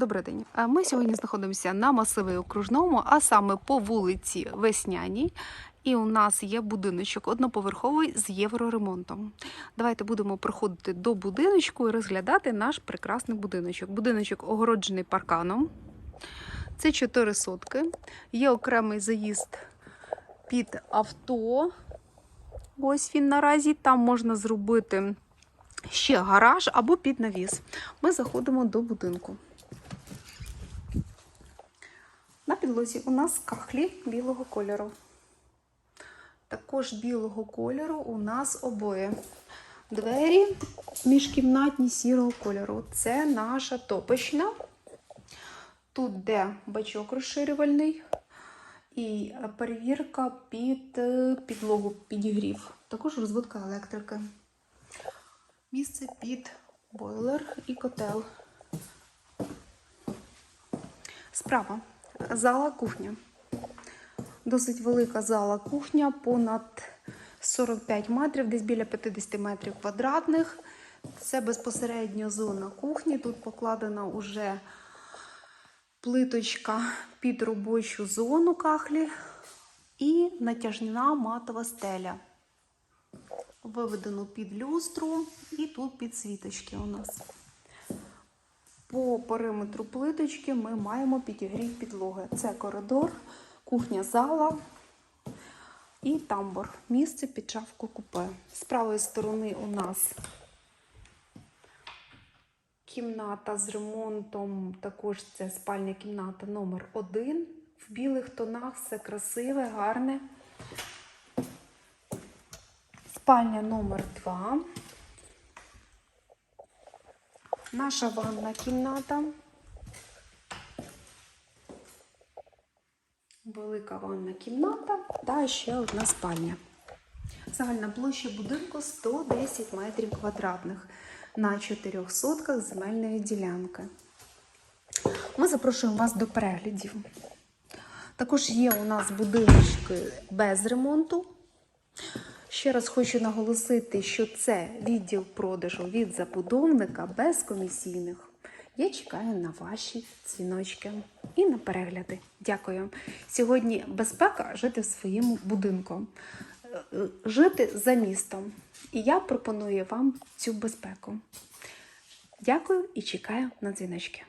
Добрий день. Ми сьогодні знаходимося на масиві окружному, а саме по вулиці Весняній. І у нас є будиночок одноповерховий з євроремонтом. Давайте будемо проходити до будиночку і розглядати наш прекрасний будиночок. Будиночок огороджений парканом. Це 4 сотки. Є окремий заїзд під авто. Ось він наразі. Там можна зробити ще гараж або під навіс. Ми заходимо до будинку. На підлозі у нас кахлі білого кольору. Також білого кольору у нас обоє. Двері міжкімнатні сірого кольору. Це наша топочна. Тут де бачок розширювальний і перевірка під е, підлогу, підігрів. Також розводка електрики. Місце під бойлер і котел. Справа зала кухня. Досить велика зала кухня, понад 45 метрів, десь біля 50 метрів квадратних. Це безпосередньо зона кухні. Тут покладена уже плиточка під робочу зону кахлі і натяжна матова стеля. Виведено під люстру і тут підсвіточки у нас. По периметру плиточки ми маємо підігрів підлоги. Це коридор, кухня зала і тамбур. Місце під шафку купе. З правої сторони у нас кімната з ремонтом. Також це спальня кімната номер 1 В білих тонах все красиве, гарне. Спальня номер 2 Наша ванна кімната. Велика ванна кімната та ще одна спальня. Загальна площа будинку 110 метрів квадратних на 4 сотках земельної ділянки. Ми запрошуємо вас до переглядів. Також є у нас будиночки без ремонту. Ще раз хочу наголосити, що це відділ продажу від забудовника без комісійних. Я чекаю на ваші дзвіночки і на перегляди. Дякую. Сьогодні безпека жити в своєму будинку, Е, жити за містом. І я пропоную вам цю безпеку. Дякую і чекаю на дзвіночки.